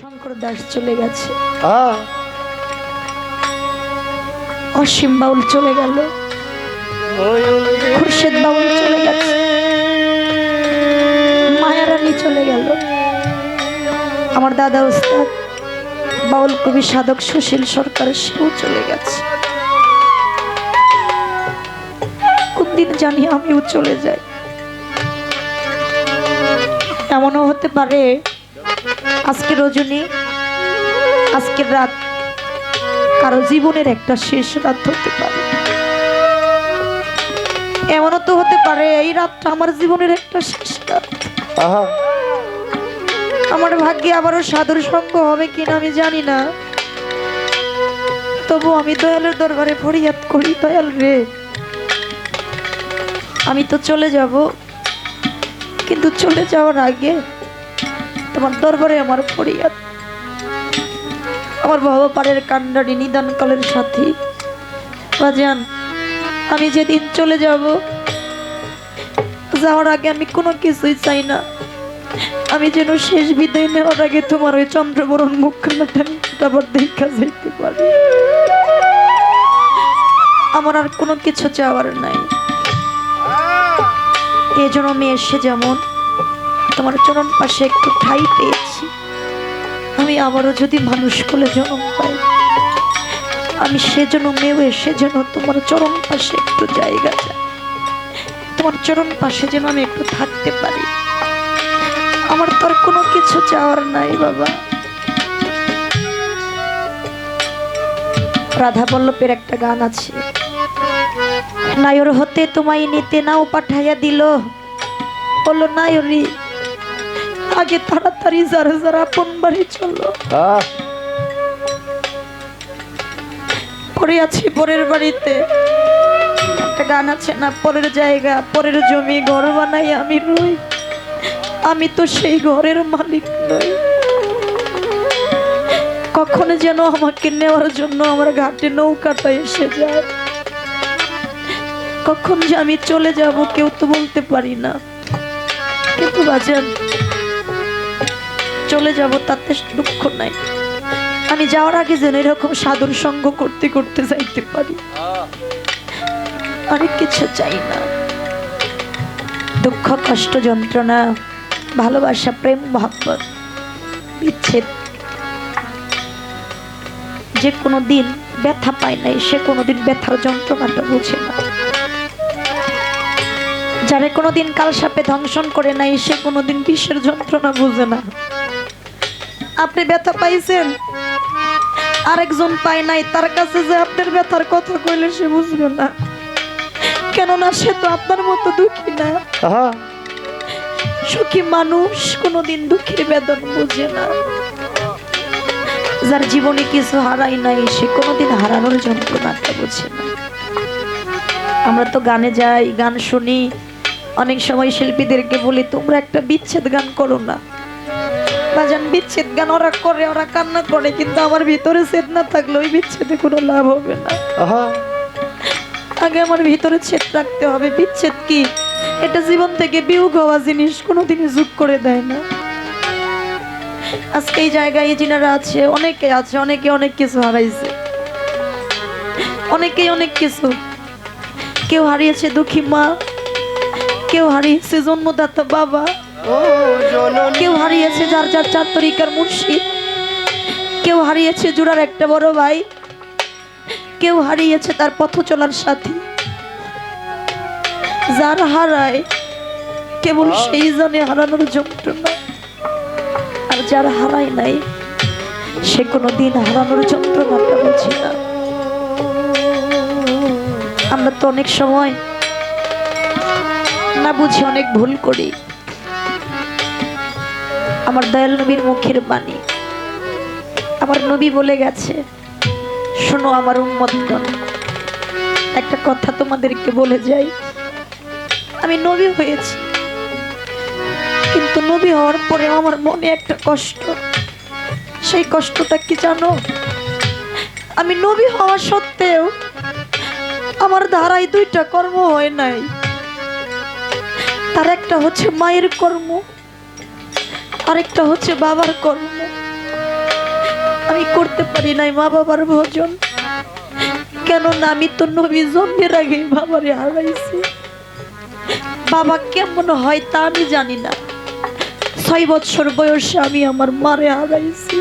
শঙ্কর দাস চলে গেছে। অসীম বাউল চলে গেল। খুরশেদ বাউল চলে গেছে। মায়ারানী চলে গেল। আমার দাদা ওস্তাদ বাউল কবি সাধক সুশীল সরকার সেও চলে গেছে। কোন দিন জানি আমিও চলে যাই। এমনও হতে পারে আজকে রজনী আজকের রাত কারও জীবনের একটা শেষ রাত হতে পারে। এমনও তো হতে পারে এই রাতটা আমার জীবনের একটা শেষ রাত। আমার ভাগ্যে আবারও সাধুর সঙ্গ হবে কিনা আমি জানি না। তবু আমি দয়ালের দরবারে ফরিয়াদ করি দয়াল রে। আমি তো চলে যাব কিন্তু চলে যাওয়ার আগে তোমার দরবারে আমার ফরিয়াদ আমার বাবা পাড়ের কান্ডারি নিদান কালের সাথী। বাজান আমি যেদিন চলে যাব, যাওয়ার আগে আমি কোনো কিছুই চাই না। আমি যেন শেষ বিদায় নেওয়ার আগে তোমার ওই চন্দ্রবরণ মুখখানাটা আবার দেখা যাইতে পারি। আমার আর কোনো কিছু চাওয়ার নাই। এ আমি এসে যেমন, তোমার চরণ পাশে একটু ঠাই পেয়েছি। আমি আবারও যদি মানুষ কোলে জন্ম পাই আমি সেজন্য এসে যেন তোমার চরণ পাশে একটু জায়গা চাই। তোমার চরণ পাশে যেন আমি একটু থাকতে পারি। আমার তো আর কোনো কিছু চাওয়ার নাই বাবা। রাধা বল্লভের একটা গান আছে। নায়র হতে তোমায় নিতে নাও পাঠাইয়া দিল। বলল, নায়রি আগে তাড়াতাড়ি যারা যারা আপন বাড়ি চলো। পরে আছি পরের বাড়িতে। একটা গান আছে না পরের জায়গা পরের জমি ঘর বানাই আমি রই। আমি তো সেই ঘরের মালিক নই। কখনো যেন আমাকে নেওয়ার জন্য আমার ঘাটে নৌকাটা এসে যায়। কখন যে আমি চলে যাব কেউ তো বলতে পারি না। কিন্তু বাজান চলে যাব, তাতে দুঃখ নাই। আমি যাওয়ার আগে যেন এরকম সাধুর সঙ্গ করতে করতে যাইতে পারি। অনেক কিছু চাই না। দুঃখ, কষ্ট, যন্ত্রণা, ভালোবাসা, প্রেম, মহাব্বত, বিচ্ছেদ। যে কোনো দিন ব্যথা পায় নাই, সে কোনোদিন ব্যথার যন্ত্রণাটা বুঝে না। যারা কোনোদিন কাল সাপে ধ্বংসন করে নাই, সে কোনোদিন বিষের যন্ত্রণা বুঝে না। আপনি ব্যথা পাইছেন? আরেকজন পায় নাই তার কাছে যে আপনার ব্যথার কথা কইলে সে বুঝবে না। কেননা সে তো আপনার মতো দুঃখী না। সুখী মানুষ কোনোদিন দুঃখের বেদন বুঝে না। যার জীবনে কিছু হারাই নাই সে কোনোদিন হারানোর যন্ত্রণাটা বুঝে না। আমরা তো গানে যাই গান শুনি। অনেক সময় শিল্পীদেরকে বলি তোমরা একটা বিচ্ছেদ গান করো না। বাজান বিচ্ছেদ গান ওরা করে ওরা কান্না করে কিন্তু আমার ভিতরে ছেদ না থাকলে ওই বিচ্ছেদে কোনো লাভ হবে না। আগে আমার ভিতরে ছেদ রাখতে হবে। বিচ্ছেদ কি? এটা জীবন থেকে বিয়োগ হওয়া জিনিস কোনোদিনই যোগ করে দেয় না। আজকে এই জায়গায় যিনারা আছে অনেকে আছে অনেকে অনেক কিছু হারাইছে। অনেকেই অনেক কিছু। কেউ হারিয়েছে দুঃখী মা কেউ হারিয়েছে জন্মদাতা বাবা কেউ হারিয়েছে যার যার চার তরিকার মুর্শিদ কেউ হারিয়েছে জুড়ার একটা বড় ভাই। কেউ হারিয়েছে তার পথ চলার সাথী। যার হারায় কেবল সেই জানে হারানোর যন্ত্রণা। আর যার হারায় নাই সে কোনো দিন হারানোর যন্ত্রণাটা বুঝি না। আমরা তো অনেক সময় না বুঝি অনেক ভুল করি। আমার দয়াল নবীর মুখের বাণী। আমার নবী বলে গেছে, শোনো আমার উন্মতগণ একটা কথা তোমাদেরকে বলে যাই। আমি নবী হয়েছি, কিন্তু নবী হওয়ার পরে আমার মনে একটা কষ্ট। সেই কষ্টটা কি জানো? আমি নবী হওয়া সত্ত্বেও আমার ধারায় দুইটা কর্ম হয় নাই। তার একটা হচ্ছে মায়ের কর্ম আরেকটা হচ্ছে বাবার কর্ম। আমি করতে পারি নাই মা বাবার ভোজন। কেননা আমি তো নবী জন্মের আগে বাবারে হারাইছি। বাবা কেমন হয় তা আমি জানি না। ছয় বছর বয়সে আমি আমার মারে হারাইছি।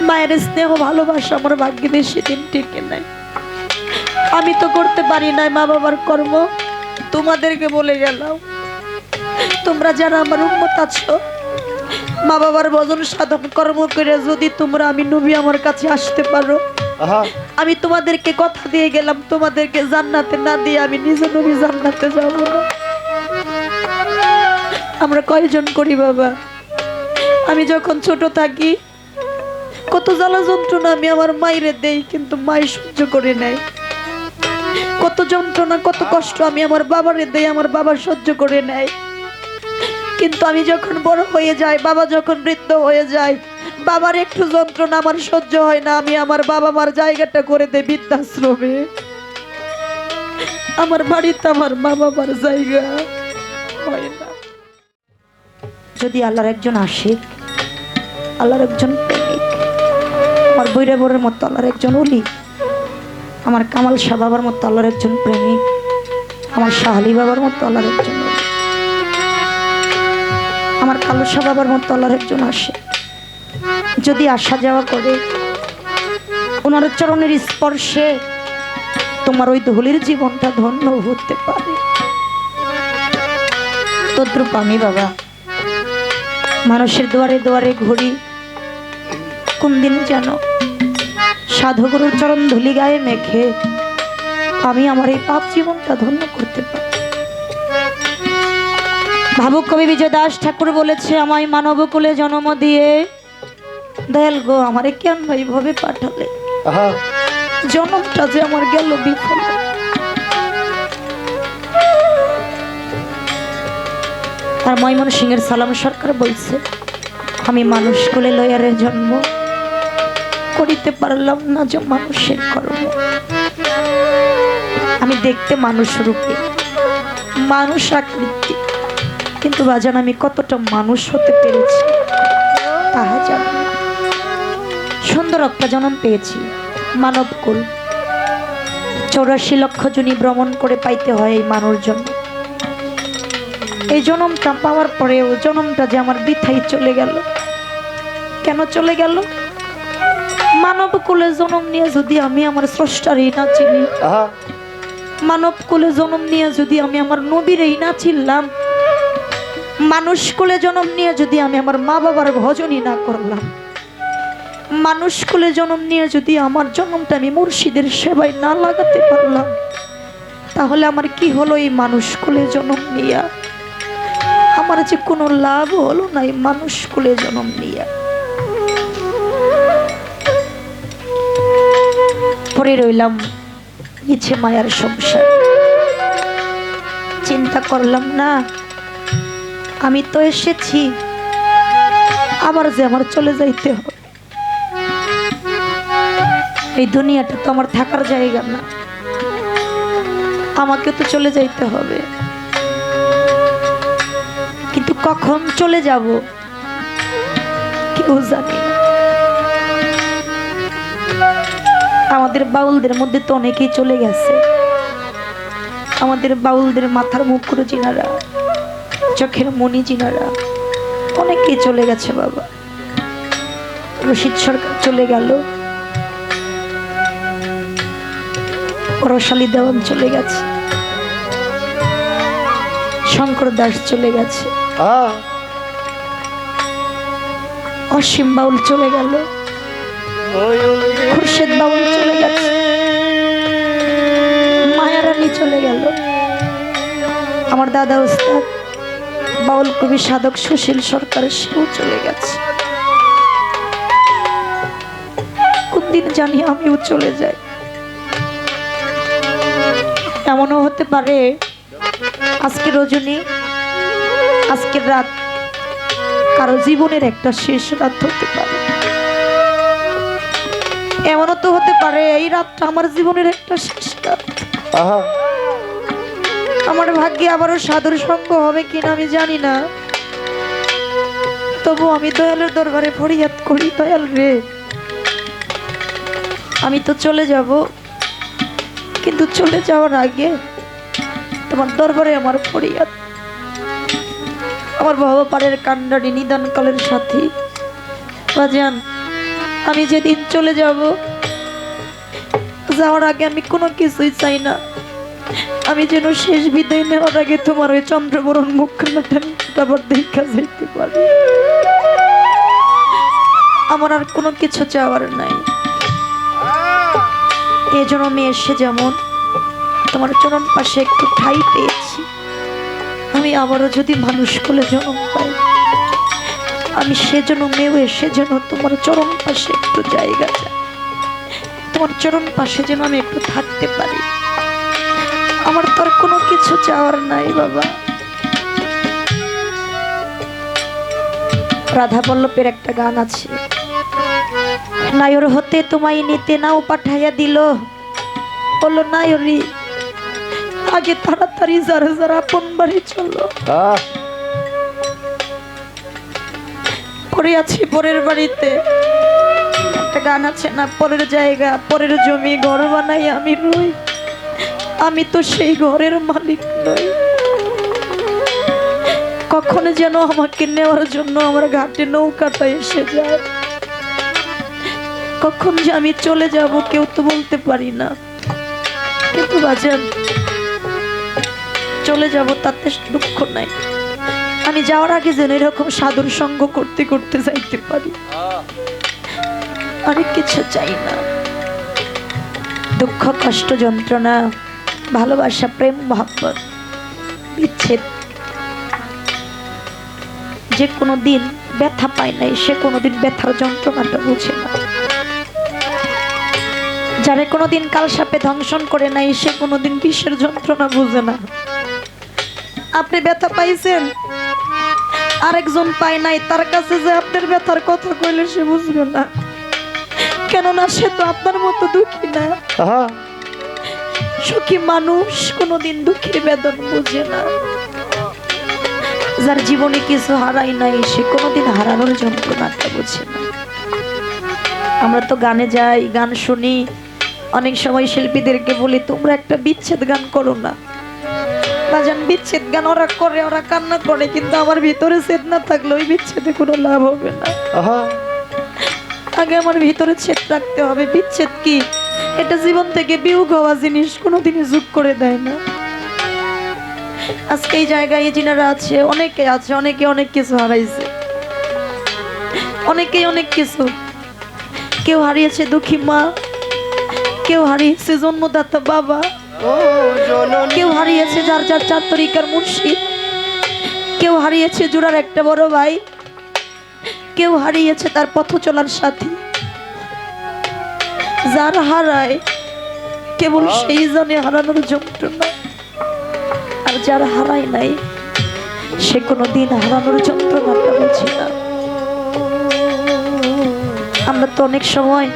মায়ের স্নেহ, ভালোবাসা আমার ভাগ্যে বেশি দিন টিকে নাই। আমি তো করতে পারি নাই মা বাবার কর্ম। তোমাদেরকে বলে গেলাম। তোমরা যারা আমার উন্মত আছো মা বাবার ভজন সাধন কর্ম করে যদি তোমরা আমি নবী আমার কাছে আসতে পারো আমি তোমাদেরকে কথা দিয়ে গেলাম তোমাদেরকে জান্নাতে না দিয়ে আমি নিজে নবী জান্নাতে যাব না। আমরা কয়জন করি বাবা? আমি যখন ছোট থাকি কত জ্বালা যন্ত্রণা আমি আমার মায়েরে দেই কিন্তু মাই সহ্য করে নেয় কত যন্ত্রণা কত কষ্ট আমি আমার বাবারে দেই আমার বাবা সহ্য করে নেয় কিন্তু আমি যখন বড় হয়ে যাই, বাবা যখন বৃদ্ধ হয়ে যায় বাবার একটু যন্ত্রণা আমার সহ্য হয় না, আমি আমার বাবা মার জায়গাটা করে দেই বৃদ্ধাশ্রমে। আমার বাড়িতে আমার মা বাবার জায়গা হয় না। যদি আল্লাহর একজন আশিক, আল্লাহর একজন প্রেমিক, আমার বৈরাবরের মতো আল্লাহর একজন অলি আমার কামাল শাহ বাবার মতো আল্লাহর একজন প্রেমিক, আমার শাহালি বাবার মতো আল্লাহর একজন আমার কালো শাহ মতো আল্লাহর একজন আসে। যদি আসা যাওয়া করে, ওনার চরণের স্পর্শে তোমার ওই দহলির জীবনটা ধন্য হতে পারে। তদ্রুপ আমি বাবা, মানুষের দুয়ারে দুয়ারে ঘুরি। কোন দিন যেন সাধুগুরুর চরণ ধুলি গায়ে মেখে আমি আমার এই পাপ জীবনটা ধন্য করতে পারি। ভাবুক কবি বিজয় দাস ঠাকুর বলেছে আমায় মানব কুলে জন্ম দিয়ে দয়াল গো আমারে কেন ভাই ভাবে পাঠালে জন্মটা যে আমার গেল বিফল। আর ময়মন সিংহের সালাম সরকার বলছে আমি মানুষ কুলে লয়ারে জন্ম করিতে পারলাম না যে মানুষের কর্ম। আমি দেখতে মানুষ রূপে মানুষ আকৃতি কিন্তু বাজান আমি কতটা মানুষ হতে পেরেছি তাহা জানি সুন্দর একটা জন্ম পেয়েছি মানব কুল। চৌরাশি লক্ষ জনী ভ্রমণ করে পাইতে হয় এই মানুষ জন্ম। এই জনমটা পাওয়ার পরে পরেও জনমটা যে আমার বৃথাই চলে গেল। কেন চলে গেল? মানব কুলে জনম নিয়ে যদি আমি আমার স্রষ্টারই না চিনি মানব কুলে জনম নিয়ে যদি আমি আমার নবীরই না চিনলাম মানুষ কুলে জন্ম নিয়ে যদি আমি আমার মা বাবার ভজনই না করলাম, মানুষ কুলে জন্ম নিয়ে যদি আমার জন্মটা আমি মুর্শিদের সেবায় না লাগাতে পারলাম, তাহলে আমার কি হলো এই মানুষ কুলে জন্ম নিয়া? আমার যে কোনো লাভ হলো না এই মানুষ কুলে জন্ম নিয়া? পরে রইলাম নিচে মায়ার সংসার। চিন্তা করলাম না আমি তো এসেছি। আবার যে আমার চলে যাইতে হবে। এই দুনিয়াটা তো আমার থাকার জায়গা না। আমাকে তো চলে যাইতে হবে। কিন্তু কখন চলে যাব? কেউ জানি আমাদের বাউলদের মধ্যে তো অনেকেই চলে গেছে। আমাদের বাউলদের মাথার মুখর চিনারা। চোখের মনি চিনারা অনেকেই চলে গেছে বাবা। রশিদ সরকার চলে গেল। রসালি দেওয়ান চলে গেছে। শঙ্কর দাস চলে গেছে। অসীম বাউল চলে গেল। খুরশেদ বাউল চলে গেছে। মায়ারানী চলে গেল। আমার দাদা উস্তাদ বাউল কবি সাধক সুশীল সরকার সেও চলে গেছে। কোন দিন জানি আমিও চলে যাই। এমনও হতে পারে আজকে রজনী, আজকের রাত কারও জীবনের একটা শেষ রাত হতে পারে। এমনও তো হতে পারে এই রাতটা আমার জীবনের একটা শেষ রাত। আমার ভাগ্যে আবারও সাধুর সঙ্গ হবে কিনা আমি জানি না। তবু আমি দয়ালের দরবারে ফরিয়াদ করি, দয়াল রে। আমি তো চলে যাব, কিন্তু চলে যাওয়ার আগে তোমার দরবারে আমার ফরিয়াদ। আমার বাবা পাড়ের কান্ডারি নিদান কালের সাথী। বাজান, আমি যেদিন চলে যাব, যাওয়ার আগে আমি কোনো কিছুই চাই না। আমি যেন শেষ বিদায় নেওয়ার আগে তোমার ওই চন্দ্রবরণ মুখখানাটা আবার দেখা যাইতে পারি। আমার আর কোনো কিছু চাওয়ার নাই। এ জন্মে এসে যেমন তোমার চরণ পাশে একটু ঠাই পেয়েছি। আমি আবারও যদি মানুষ কোলে জন্ম পাই, আমি সেজন্য মেয়েও এসে যেন তোমার চরণ পাশে একটু জায়গা চাই। তোমার চরণ পাশে যেন আমি একটু থাকতে পারি। আমার তো আর কোনো কিছু চাওয়ার নাই বাবা। রাধা বল্লভের একটা গান আছে। নায়র হতে তোমায় নিতে নাও পাঠাইয়া দিল। বলল নায়রি আগে তাড়াতাড়ি যারা যারা আপন বাড়ি চলো। পরে আছি পরের বাড়িতে। একটা গান আছে না পরের জায়গা পরের জমি ঘর বানাই আমি রই। আমি তো সেই ঘরের মালিক নই। কখনো যেন আমাকে নেওয়ার জন্য আমার ঘাটে নৌকাটা এসে যায়। কখন যে আমি চলে যাব কেউ তো বলতে পারি না। কিন্তু বাজান, চলে যাব তাতে দুঃখ নাই। আমি যাওয়ার আগে যেন এরকম সাধুর সঙ্গ করতে করতে যাইতে পারি। অনেক কিছু চাই না। দুঃখ, কষ্ট, যন্ত্রণা ভালোবাসা, প্রেম, মহাব্বত, বিচ্ছেদ। যে কোনো দিন ব্যথা পায় নাই, সে কোনোদিন ব্যথার যন্ত্রণাটা বুঝে না। যারা কোনোদিন কাল সাপে ধ্বংসন করে নাই, সে কোনোদিন বিষের যন্ত্রণা বুঝে না। আপনি ব্যথা পাইছেন? আরেকজন পায় নাই, তার কাছে যে আপনার ব্যথার কথা কইলে সে বুঝবে না। কেননা সে তো আপনার মতো দুঃখী না। সুখী মানুষ কোনোদিন দুঃখের বেদন বুঝে না। যার জীবনে কিছু হারাই নাই, সে কোনোদিন হারানোর যন্ত্রণাটা বুঝে না। আমরা তো গানে যাই, গান শুনি। অনেক সময় শিল্পীদেরকে বলি, তোমরা একটা বিচ্ছেদ গান করো না। বাজান বিচ্ছেদ গান ওরা করে, ওরা কান্না করে, কিন্তু আমার ভিতরে ছেদ না থাকলে ওই বিচ্ছেদে কোনো লাভ হবে না। আগে আমার ভিতরে ছেদ রাখতে হবে। বিচ্ছেদ কি? এটা জীবন থেকে বিয়োগ হওয়া জিনিস কোনোদিনই যোগ করে দেয় না। আজকে এই জায়গায় যিনারা আছে অনেকে আছে অনেকে অনেক কিছু হারাইছে। অনেকেই অনেক কিছু। কেউ হারিয়েছে দুঃখী মা কেউ হারিয়েছে জন্মদাতা বাবা ও জননী। কেউ হারিয়েছে যার যার চার তরিকার মুর্শিদ কেউ হারিয়েছে জোড়ার একটা বড় ভাই। কেউ হারিয়েছে তার পথ চলার সাথী। যার হারায় কেবল সেই জনে হারানোর যন্ত্রণা আর যার হারায় নাই সে কোনো দিন হারানোর যন্ত্রণাটা বুঝি না আমরা তো অনেক সময়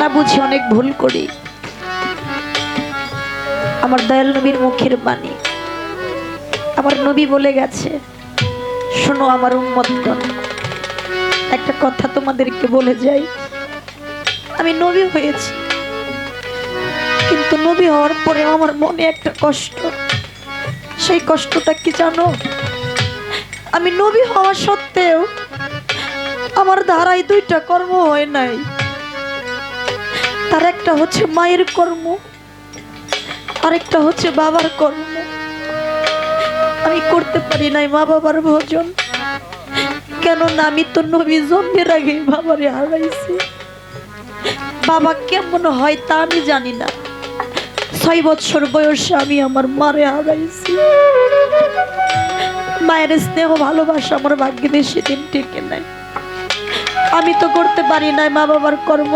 না বুঝি অনেক ভুল করি। আমার দয়াল নবীর মুখের বাণী। আমার নবী বলে গেছে শোনো আমার উন্মতগণ একটা কথা তোমাদেরকে বলে যাই। আমি নবী হয়েছি, কিন্তু নবী হওয়ার পরে আমার মনে একটা কষ্ট। সেই কষ্টটা কি জানো? আমি নবী হওয়া সত্ত্বেও আমার ধারায় দুইটা কর্ম হয় নাই। তার একটা হচ্ছে মায়ের কর্ম, আরেকটা হচ্ছে বাবার কর্ম। আমি করতে পারি নাই মা বাবার ভোজন। কেননা আমি তো নবী জন্মের আগে বাবারে হারাইছি। বাবা কেমন হয় তা আমি জানি না। ছয় বছর বয়সে আমি আমার মারে হারাইছি। মায়ের স্নেহ ভালোবাসা আমার ভাগ্যে বেশি দিন টিকে নাই। আমি তো করতে পারি নাই মা বাবার কর্ম।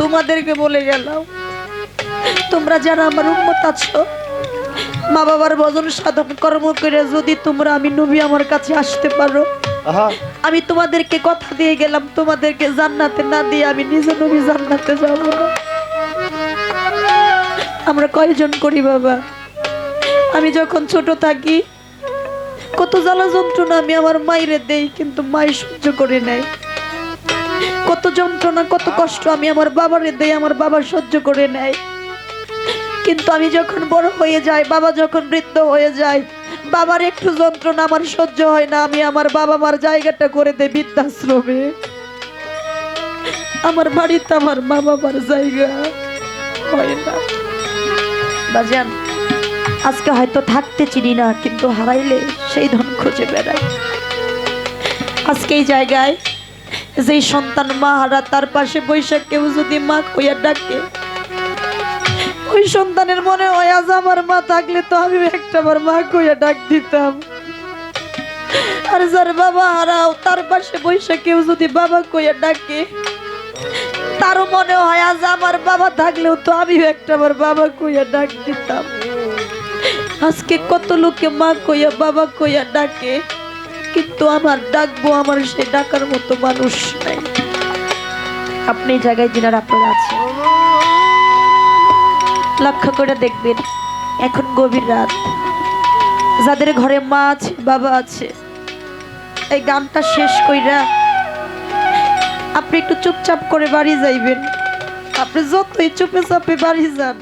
তোমাদেরকে বলে গেলাম, তোমরা যারা আমার উন্মত আছো মা বাবার ভজন সাধন কর্ম করে যদি তোমরা আমি নবী আমার কাছে আসতে পারো। আমি তোমাদেরকে কথা দিয়ে গেলাম তোমাদেরকে জান্নাতে না দিয়ে আমি নিজে নবী জান্নাতে যাব না। আমরা কয়জন করি বাবা? আমি যখন ছোট থাকি কত জ্বালা যন্ত্রণা আমি আমার মায়েরে দেই কিন্তু মাই সহ্য করে নেয় কত যন্ত্রণা কত কষ্ট আমি আমার বাবারে দেই আমার বাবা সহ্য করে নেয় কিন্তু আমি যখন বড় হয়ে যাই, বাবা যখন বৃদ্ধ হয়ে যায় বাবার একটু যন্ত্রণা আমার সহ্য হয় না, আমি আমার বাবা মার জায়গাটা করে দেই বৃদ্ধাশ্রমে। আমার বাড়িতে আমার মা বাবার জায়গা হয় না। বাজান, আজকে হয়তো থাকতে চিনি না, কিন্তু হারাইলে সেই ধন খুঁজে বেড়াই। আজকে এই জায়গায় যেই সন্তান মা হারা, তার পাশে বৈশাখ কেউ যদি মা কইয়া ডাকে, ওই সন্তানের মনে হয় আজ আমার মা থাকলে তো আমি একটা বার মা কইয়া ডাক দিতাম। আর যার বাবা হারাও, তার পাশে বৈশাখ কেউ যদি বাবা কইয়া ডাকে, তারও মনে হয় আজ আমার বাবা থাকলেও তো আমিও একটা বার বাবা কইয়া ডাক দিতাম। আজকে কত লোকে মা কইয়া বাবা কইয়া ডাকে, কিন্তু আমার ডাকবো আমার সে ডাকার মতো মানুষ নাই। আপনি জায়গায় যিনার আপনারা আছেন লক্ষ্য করে দেখবেন, এখন গভীর রাত। যাদের ঘরে মা আছে, বাবা আছে, এই গানটা শেষ কইরা আপনি একটু চুপচাপ করে বাড়ি যাইবেন। আপনি যতই চুপে চাপে বাড়ি যান